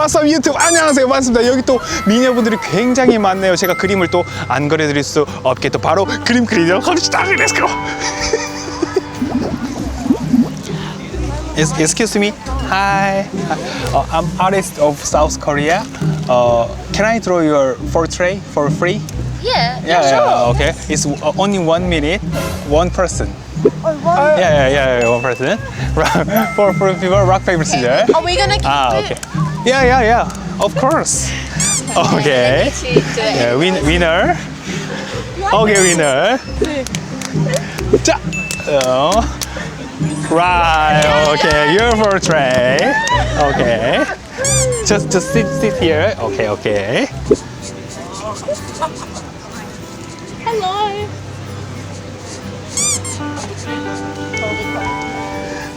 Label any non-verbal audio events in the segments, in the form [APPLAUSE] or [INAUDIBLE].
왓썹 유튜브 안녕하세요 반갑습니다 여기 또 미녀분들이 굉장히 많네요 제가 그림을 또 안 그려드릴 수또 바로 그림 그리도록 합시다 렛츠고 Ex- Excuse me. Hi. Uh, I'm artist of South Korea. Uh, can I draw your portrait for free? Yeah, Yeah, yeah, okay. It's uh, only one minute, one person. Yeah, yeah, yeah, yeah, one person. for for people, rock paper scissors. Are we gonna keep Ah, it? Yeah, yeah, yeah. Of course. Okay. To do it. Yeah, win, winner. Okay, winner. 자, 어, oh. right. Okay, your portrait. Okay. Just, just sit, sit here. Okay, okay. Hello.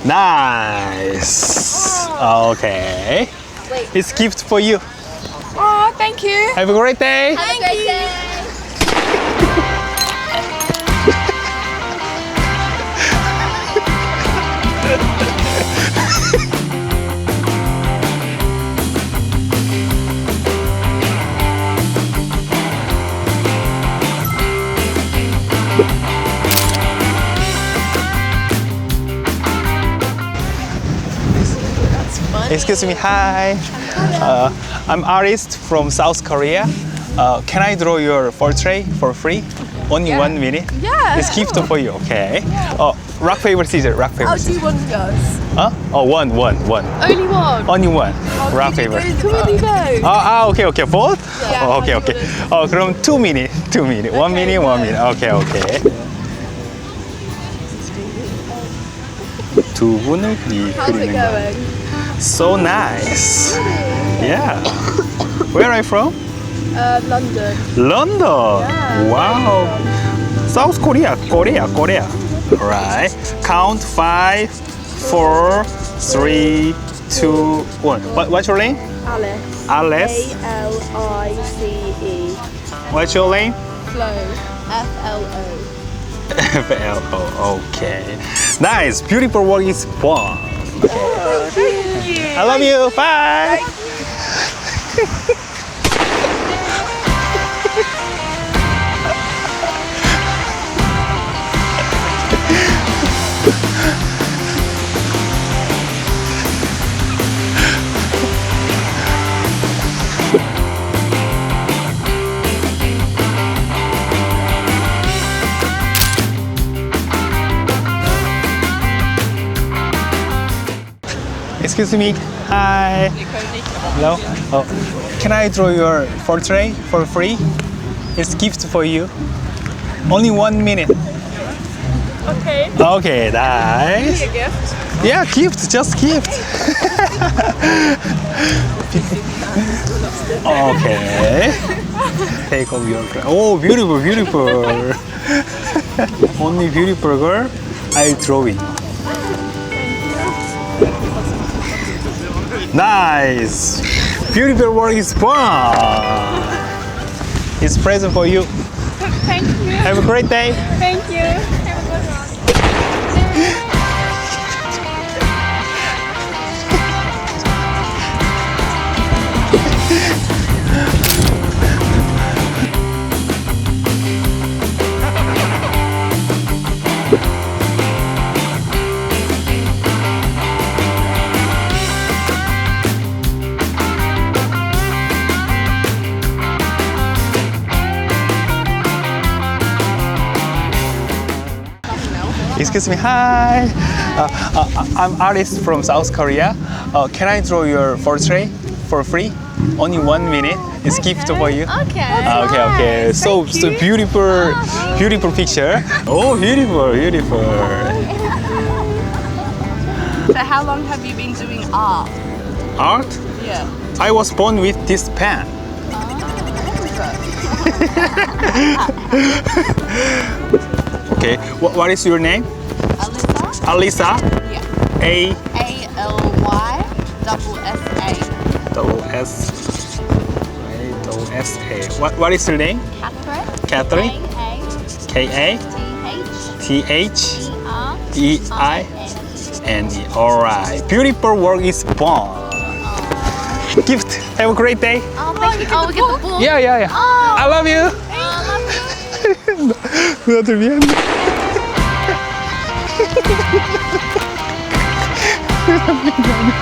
Nice. Okay. Wait. It's gift for you. Oh, thank you. Have a great day. Have a Excuse me. Hi. Uh, I'm artist from South Korea. Uh, can I draw your portrait for free? Only one minute. Yeah, It's gift for you. Okay. Oh, rock paper scissors. Rock paper I'll scissors. do one goes. Huh? Oh, one, one, one. Only one. Only one. rock Can you paper. do- Can we do both? 아, 아, 오케이, 오케이. both? Yeah. 어, 오케이, 오케이. 어, 그럼 two minute, two minute. one minute, one minute. 오케이, 오케이. 두 분을 그리, How's it 그리는 거. going? So nice. Yeah. Where are you from? Uh, London. London. Yeah. Wow. South Korea, Korea, Korea. Right. Count five, four, three, two, one. What, what's your name? Alice. Alice. L I C E. What's your name? Flo. F L O. [LAUGHS] F L O. Okay. Nice. Beautiful work is fun. Thank you. I love you. Bye. Excuse me. Hi. Hello. Oh, can I draw your portrait for free? It's gift for you. Only one minute. Okay. Okay, nice. A gift. Yeah, gift, just gift. [LAUGHS] okay. Take off your. Oh, beautiful, beautiful. [LAUGHS] Only beautiful girl. I draw it. Nice. Beautiful work is fun. It's present for you. Thank you. Have a great day. Thank you. Excuse me, hi. Uh, uh, I'm artist from South Korea. Uh, can I draw your portrait for free? Only one minute. It's gift for you. Okay. Ah, okay, okay. So, so beautiful, beautiful picture. Oh, beautiful, beautiful. So, how long have you been doing art? Art. Yeah. I was born with this pen. [LAUGHS] [LAUGHS] okay. What, what is your name? Alyssa? Alisa. Yeah. A A L Y double S A. double S. A double S A. What what is your name? Catherine. Catherine. A K A T H T H R E I N E. Alright. Beautiful work is born. Gift. Have a great day. Oh, thank you. Oh, we get the ball. Yeah, yeah, yeah. I love you. 누나들 미안해. [LAUGHS] Oh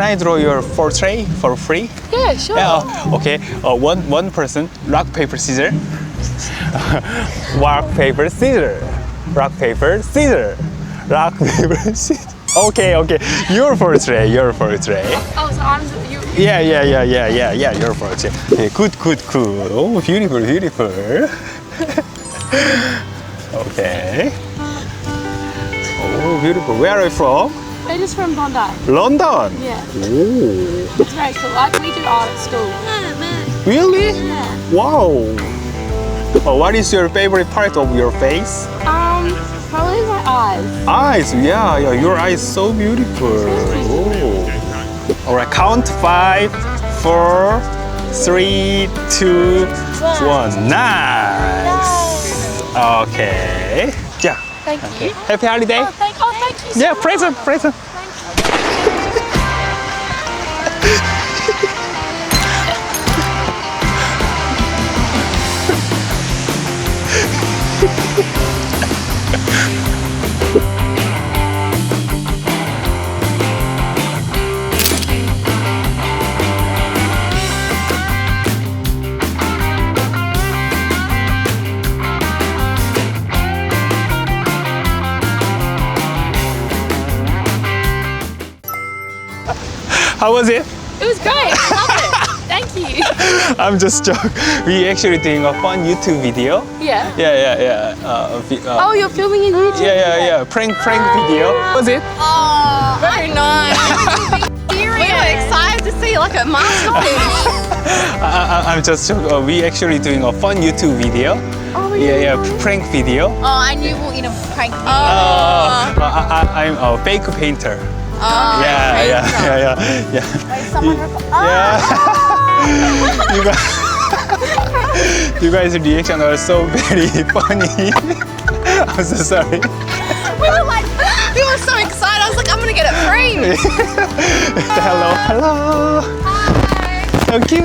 Can I draw your portrait for free? Yeah, sure. Yeah, okay. Uh, one one person. Rock paper scissors. [LAUGHS] rock paper scissors. Rock paper scissors. Rock [LAUGHS] paper scissors. Okay, okay. Your portrait. Your portrait. Oh, so I'm you. Yeah, yeah, yeah, yeah, yeah, yeah. Your portrait. Okay, good, good, good. Oh, beautiful, beautiful. [LAUGHS] okay. Oh, beautiful. Where are you from? They're just from Bondi. London. Yeah, Oh, it's very cool. Like we do art at school. really? Yeah. Wow. Oh, what is your favorite part of your face? Um, probably my eyes. Eyes. Yeah, yeah. Your eyes so beautiful. Oh. All right. Count five, four, three, two, one. Nice. Okay. Yeah. Thank you. Happy holiday. Oh, thank, thank you. So Yeah, much. present, present. [LAUGHS] How was it? It was great. I love it. [LAUGHS] Thank you. I'm just joking. We actually doing a fun YouTube video. Yeah. Yeah, yeah, yeah. Uh, vi- uh, Oh, you're filming in YouTube. yeah, yeah, yeah. Prank, prank video. Was it? Oh, very nice. [LAUGHS] we were excited to see like a masterpiece. [LAUGHS] I, I, I'm just joking. Uh, we actually doing a fun YouTube video. Oh, Yeah, yeah. Prank video. oh, and you were in a prank video. Uh, I, I, I'm a fake painter. Oh, Yeah, yeah, yeah, yeah, yeah. Someone You- rec- Yeah. [LAUGHS] you guys, you guys' reaction are so very [LAUGHS] funny. [LAUGHS] I'm so sorry. we were like, we were so excited. I was like, I'm gonna get it framed. hello, hello. Hi. Thank you.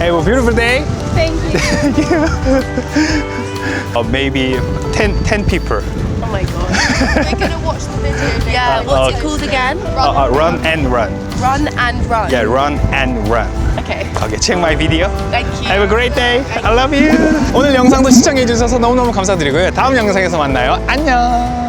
Have a beautiful day. Thank you. Thank you. Uh, maybe 10, 10 people. Oh my god. We're gonna watch the video. Yeah. what's it called again? Uh, uh, run and run. Run and run. Yeah, run and run. Okay. Okay, check my video. Thank you. Have a great day. I love you. 오늘 영상도 시청해 주셔서 너무너무 감사드리고요. 다음 영상에서 만나요. 안녕.